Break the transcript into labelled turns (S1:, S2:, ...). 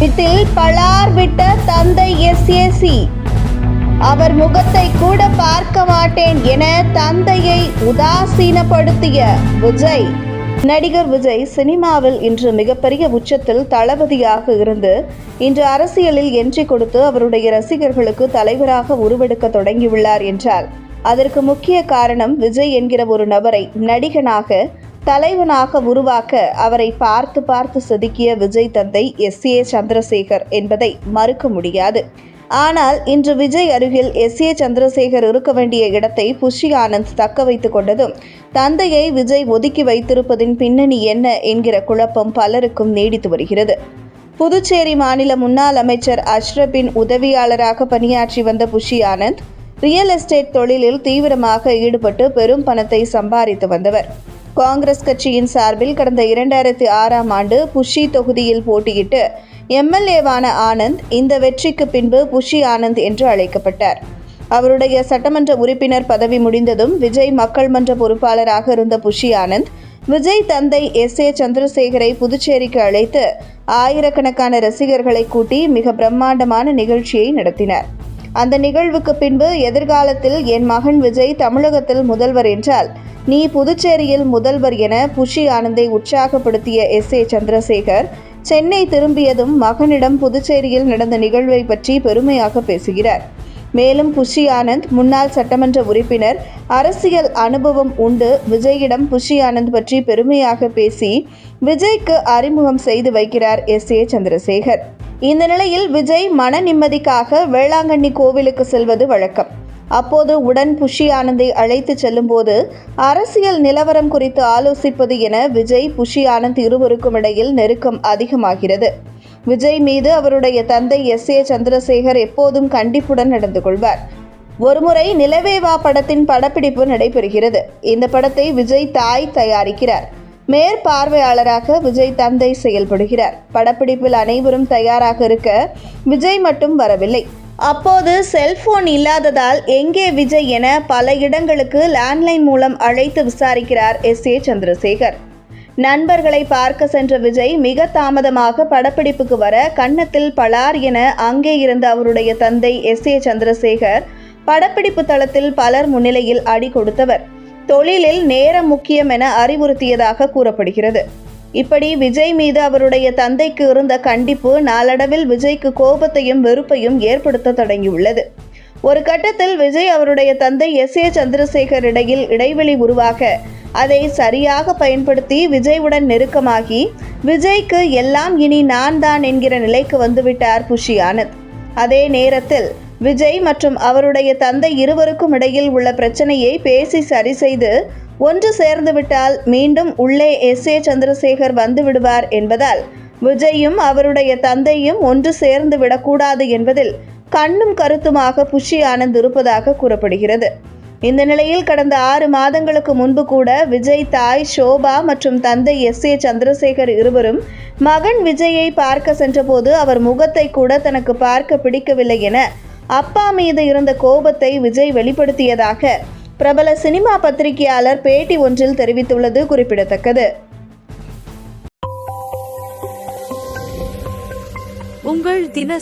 S1: இதில் பலார் விட்ட தந்தை எஸ் ஏசி அவர் முகத்தை கூட பார்க்க மாட்டேன் என தந்தையை உதாசீனப்படுத்திய விஜய். நடிகர் விஜய் சினிமாவில் இன்று மிகப்பெரிய உச்சத்தில் தளபதியாக இருந்து இன்று அரசியலில் என்ட்ரி கொடுத்து அவருடைய ரசிகர்களுக்கு தலைவராக உருவெடுக்க தொடங்கியுள்ளார் என்றால் அதற்கு முக்கிய காரணம் விஜய் என்கிற ஒரு நபரை நடிகனாக தலைவனாக உருவாக்க அவரை பார்த்து பார்த்து செதுக்கிய விஜய் தந்தை எஸ். ஏ. சந்திரசேகர் என்பதை மறுக்க முடியாது. ஆனால் இன்று விஜய் அருகில் எஸ். ஏ. சந்திரசேகர் இருக்க வேண்டிய இடத்தை புஷி ஆனந்த் தக்க வைத்துக் கொண்டதும் தந்தையை விஜய் ஒதுக்கி வைத்திருப்பதின் பின்னணி என்ன என்கிற குழப்பம் பலருக்கும் நீடித்து வருகிறது. புதுச்சேரி மாநில முன்னாள் அமைச்சர் அஷ்ரபின் உதவியாளராக பணியாற்றி வந்த புஷி ஆனந்த் ரியல் எஸ்டேட் தொழிலில் தீவிரமாக ஈடுபட்டு பெரும் பணத்தை சம்பாதித்து வந்தவர். காங்கிரஸ் கட்சியின் சார்பில் கடந்த இரண்டாயிரத்தி ஆறாம் ஆண்டு புஷி தொகுதியில் போட்டியிட்டு எம்எல்ஏவான ஆனந்த் இந்த வெற்றிக்கு பின்பு புஷி ஆனந்த் என்று அழைக்கப்பட்டார். அவருடைய சட்டமன்ற உறுப்பினர் பதவி முடிந்ததும் விஜய் மக்கள் மன்ற பொறுப்பாளராக இருந்த புஷி ஆனந்த் விஜய் தந்தை எஸ். ஏ. சந்திரசேகரை புதுச்சேரிக்கு அழைத்து ஆயிரக்கணக்கான ரசிகர்களை கூட்டி மிக பிரம்மாண்டமான நிகழ்ச்சியை நடத்தினார். அந்த நிகழ்வுக்கு பின்பு எதிர்காலத்தில் என் மகன் விஜய் தமிழகத்தில் முதல்வர் என்றால் நீ புதுச்சேரியில் முதல்வர் என புஷி ஆனந்தை உற்சாகப்படுத்திய எஸ். ஏ. சந்திரசேகர் சென்னை திரும்பியதும் மகனிடம் புதுச்சேரியில் நடந்த நிகழ்வை பற்றி பெருமையாக பேசுகிறார். மேலும் புஷி ஆனந்த் முன்னாள் சட்டமன்ற உறுப்பினர் அரசியல் அனுபவம் உண்டு. விஜயிடம் புஷி ஆனந்த் பற்றி பெருமையாக பேசி விஜய்க்கு அறிமுகம் செய்து வைக்கிறார் எஸ். ஏ. சந்திரசேகர். இந்த நிலையில் விஜய் மன நிம்மதிக்காக வேளாங்கண்ணி கோவிலுக்கு செல்வது வழக்கம். அப்போது உடன் புஷி ஆனந்தை அழைத்து செல்லும்போது அரசியல் நிலவரம் குறித்து ஆலோசிப்பது என விஜய் புஷி ஆனந்த் இருவருக்கும் இடையில் நெருக்கம் அதிகமாகிறது. விஜய் மீது அவருடைய தந்தை எஸ். ஏ. சந்திரசேகர் எப்போதும் கண்டிப்புடன் நடந்து கொள்வார். ஒருமுறை நிலவேவா படத்தின் படப்பிடிப்பு நடைபெறுகிறது. இந்த படத்தை விஜய் தாய் தயாரிக்கிறார். மேற்பார்வையாளராக விஜய் தந்தை செயல்படுகிறார். படப்பிடிப்பில் அனைவரும் தயாராக இருக்க விஜய் மட்டும் வரவில்லை. அப்போது செல்போன் இல்லாததால் எங்கே விஜய் என பல இடங்களுக்கு லேண்ட்லைன் மூலம் அழைத்து விசாரிக்கிறார் எஸ். ஏ. சந்திரசேகர். நண்பர்களை பார்க்க சென்ற விஜய் மிக தாமதமாக படப்பிடிப்புக்கு வர கன்னத்தில் பலார் என அங்கே இருந்த அவருடைய தந்தை எஸ். ஏ. சந்திரசேகர் படப்பிடிப்பு தளத்தில் பலர் முன்னிலையில் அடி கொடுத்தவர். தொழிலில் நேரம் முக்கியம் என அறிவுறுத்தியதாக கூறப்படுகிறது. இப்படி விஜய் மீது அவருடைய தந்தைக்கு இருந்த கண்டிப்பு நாளடைவில் விஜய்க்கு கோபத்தையும் வெறுப்பையும் ஏற்படுத்த தொடங்கியுள்ளது. ஒரு கட்டத்தில் விஜய் அவருடைய தந்தை எஸ். ஏ. சந்திரசேகர் இடையில் இடைவெளி உருவாக அதை சரியாக பயன்படுத்தி விஜய்வுடன் நெருக்கமாகி விஜய்க்கு எல்லாம் இனி நான் தான் என்கிற நிலைக்கு வந்துவிட்டார் புஷி ஆனந்த். அதே நேரத்தில் விஜய் மற்றும் அவருடைய தந்தை இருவருக்கும் இடையில் உள்ள பிரச்சனையை பேசி சரி செய்து ஒன்று சேர்ந்துவிட்டால் மீண்டும் உள்ளே எஸ். ஏ. சந்திரசேகர் வந்து விடுவார் என்பதால் விஜயும் அவருடைய தந்தையும் ஒன்று சேர்ந்து விடக்கூடாது என்பதில் கண்ணும் கருத்துமாக புஷி ஆனந்த் இருப்பதாக கூறப்படுகிறது. இந்த நிலையில் கடந்த ஆறு மாதங்களுக்கு முன்பு கூட விஜய் தாய் ஷோபா மற்றும் தந்தை எஸ். ஏ. சந்திரசேகர் இருவரும் மகன் விஜயை பார்க்க சென்றபோது அவர் முகத்தை கூட தனக்கு பார்க்க பிடிக்கவில்லை என அப்பா மீது இருந்த கோபத்தை விஜய் வெளிப்படுத்தியதாக பிரபல சினிமா பத்திரிகையாளர் பேட்டி ஒன்றில் தெரிவித்துள்ளது குறிப்பிடத்தக்கது.
S2: உங்கள் தின